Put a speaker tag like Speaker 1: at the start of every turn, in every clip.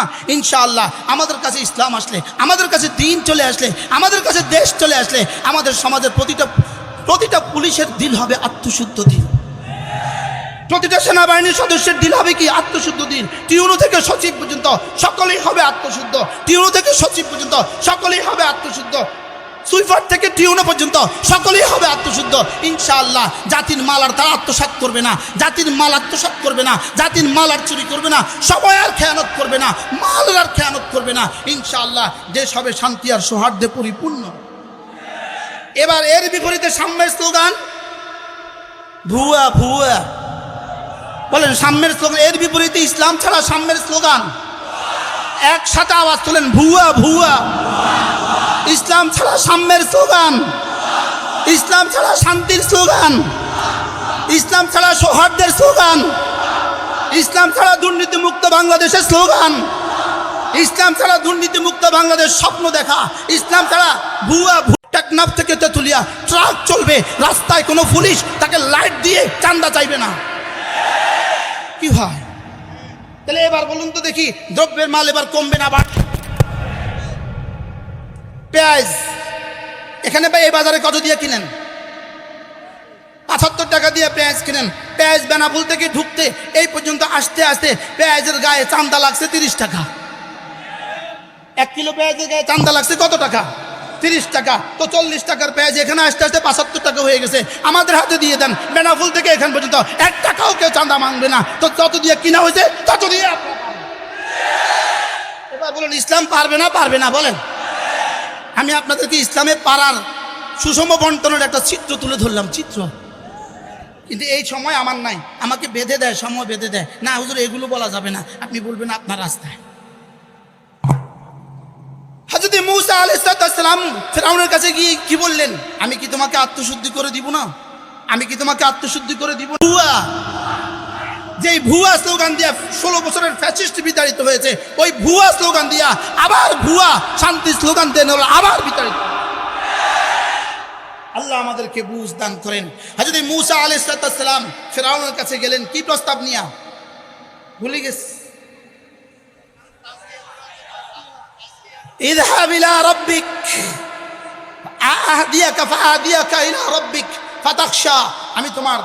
Speaker 1: না ইনশাআল্লাহ আমাদের কাছে ইসলাম আসলে, আমাদের কাছে দিন চলে আসলে, আমাদের কাছে দেশ চলে আসলে, আমাদের সমাজের প্রতিটা প্রতিটা পুলিশের দিল হবে আত্মশুদ্ধ দিল। প্রতিটা সেনাবাহিনীর সদস্যের দিল হবে কি? আত্মশুদ্ধ দিন টিউনো থেকে সচিব পর্যন্ত সকলেই হবে আত্মশুদ্ধ। টিউনো থেকে সচিব পর্যন্ত সকলেই হবে আত্মশুদ্ধ। সুইফার থেকে টিউনো পর্যন্ত সকলেই হবে আত্মশুদ্ধ। ইনশাআল্লাহ, জাতির মাল আর তারা আত্মসাত করবে না। জাতির মাল আত্মসাত করবে না। জাতির মাল আর চুরি করবে না। সবাই আর খেয়ানত করবে না। মাল আর খেয়ানত করবে না। ইনশাআল্লাহ, দেশ হবে শান্তি আর সৌহার্দ্যে পরিপূর্ণ। এবার এর বিপরীতে সাম্যের স্লোগান, ভুয়া ভুয়া। বলেন, সাম্যের স্লোগান, এর বিপরীতে ইসলাম ছাড়া সাম্যের স্লোগান। একসাথে আওয়াজ তোলেন, ভুয়া ভুয়া। ইসলাম ছাড়া সাম্যের স্লোগান। ইসলাম ছাড়া শান্তির স্লোগান। ইসলাম ছাড়া সৌহার্দ্যের স্লোগান। ইসলাম ছাড়া দুর্নীতি মুক্ত বাংলাদেশের স্লোগান। ইসলাম ছাড়া দুর্নীতি মুক্ত বাংলাদেশ স্বপ্ন দেখা। ইসলাম ছাড়া ভুয়া টেকনাফ থেকে তেতুলিয়া ট্রাক চলবে। রাস্তায় কোনো পুলিশ তাকে লাইট দিয়ে চান্দা চাইবে না। কি হয়? তাহলে এবার বলুন তো দেখি, দ্রব্যের মাল এবার কমবে না, বাড়বে। পেঁয়াজ। এখানে ভাই এই বাজারে কত দিয়ে কিনেন? পঁচাত্তর টাকা দিয়ে পেঁয়াজ কিনেন। পেঁয়াজ বেনাপুল থেকে ঢুকতে? এই পর্যন্ত আসতে আসতে পেঁয়াজের গায়ে চান্দা লাগছে তিরিশ টাকা। এক কিলো পেঁয়াজের গায়ে চান্দা লাগছে কত টাকা? তিরিশ টাকা। তো চল্লিশ টাকার পেঁয়াজ এখানে আসতে আসতে পাঁচাত্তর টাকা হয়ে গেছে। আমাদের হাতে দিয়ে দেন। বেনাফুল থেকে এখান পর্যন্ত এক টাকাও কেউ চান্দা মাংবে না। তো যত দিয়ে কিনা হয়েছে, তত দিয়ে এবার বলুন, ইসলাম পারবে না পারবে না, বলেন। আমি আপনাদেরকে ইসলামে পাড়ার সুষম বন্টনের একটা চিত্র তুলে ধরলাম, চিত্র। কিন্তু এই সময় আমার নাই। আমাকে বেঁধে দেয়, সময় বেঁধে দেয়। না, হুজুর, এগুলো বলা যাবে না। আপনি বলবেন আপনার রাস্তায়। হাজরত মৌসা আলাইসালাম ফেরাউনের কাছে গিয়ে কি বললেন? আমি কি তোমাকে আত্মশুদ্ধি করে দিব না? আমি কি তোমাকে আত্মশুদ্ধি করে দিব যেই ভুয়া স্লোগান দিয়া ষোলো বছরের ফ্যাসিস্ট বিতাড়িত হয়েছে ওই ভুয়া স্লোগান দিয়া আবার ভুয়া শান্তি স্লোগান দেন হলো আবার বিতাড়িত আল্লাহ আমাদেরকে বুঝ দান করেন হাজরত মুসা আলাইসালাম ফেরাউনের কাছে গেলেন কি প্রস্তাব নিয়া ভুলে গেছে اذهب إلى ربك أهديك فأهديك إلى ربك فتخشى আমি তোমার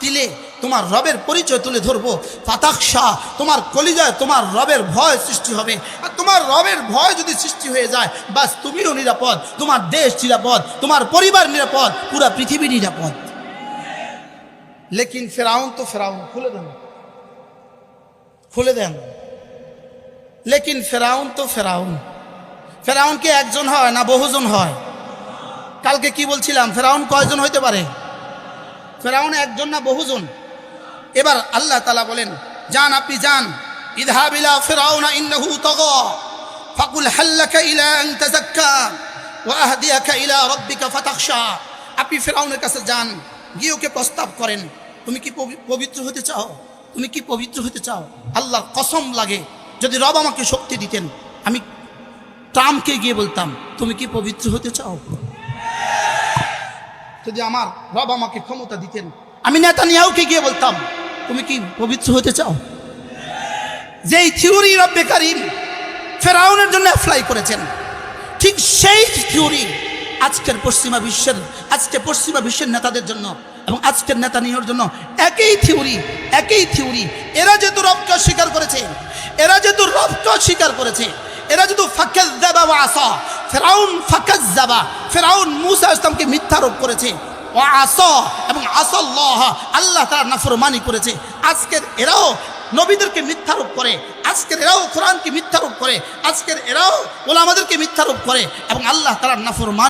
Speaker 1: তিলে তোমার রবের পরিচয় তুলে ধরবো। ফাতাকশা তোমার কলিজায় তোমার রবের ভয় সৃষ্টি হবে। আর তোমার রবের ভয় যদি সৃষ্টি হয়ে যায়, বাস তুমিও নিরাপদ। তোমার দেশ নিরাপদ, তোমার পরিবার নিরাপদ, পুরা পৃথিবী নিরাপদ। লেকিন ফেরাউন তো ফেরাউন, খুলে দেন। খুলে দেন। লেকিন ফেরাউন তো ফেরাউন। ফেরাউন কি একজন হয় না বহুজন হয়? কালকে কি বলছিলাম? ফেরাউন কয়জন হইতে পারে? ফেরাউন একজন না বহুজন? এবার আল্লাহ তালা বলেন যান আপনি যান ইদহাবিলা ফেরাউনা ইন্নাহু তগা, ফাকুল হাল্লাকা ইলা আন তাযাক্কা, ওয়া আহদিয়াকা ইলা রাব্বিকা ফাতাখশা। আপনি ফেরাউনের কাছে যান, গিয়ে ওকে প্রস্তাব করেন, তুমি কি পবি- পবিত্র হতে চাও? তুমি কি পবিত্র হতে চাও? আল্লাহ কসম লাগে, যদি রব আমাকে শক্তি দিতেন, আমি ট্রাম্পকে গিয়ে বলতাম, তুমি কি পবিত্র হতে চাও? যদি আমার রব আমাকে ক্ষমতা দিতেন, আমি নেতা নিয়াউকে গিয়ে বলতাম তুমি কি পবিত্র হতে চাও? যেই থিওরি রব্বে কারিম ফেরাউনের জন্য অ্যাপ্লাই করেছেন, ঠিক সেই থিওরি আজকের পশ্চিমা বিশ্বের, আজকে পশ্চিমা বিশ্বের নেতাদের জন্য এবং আজকের নেতা নিয়োর জন্য একই থিওরি একই থিওরি। এরা যেহেতু রবকে অস্বীকার করেছে, এরা যেহেতু রবকে অস্বীকার করেছে, এরা যেহেতু ফাকাজ দাবা বা আসা ফেরাউন ফাকাজ দাবা ফেরাউন মুসা ইসলামকে মিথ্যারোপ করেছে আস এবং আসল্লাহ আল্লাহ তার নাফরমানি করেছে। আজকের এরাও নবীদেরকে মিথ্যারোপ করে, আজকের এরাও কোরআনকে মিথ্যারোপ করে, আজকের এরাও ওলামাদেরকে মিথ্যারোপ করে এবং আল্লাহ তারা নাফরমান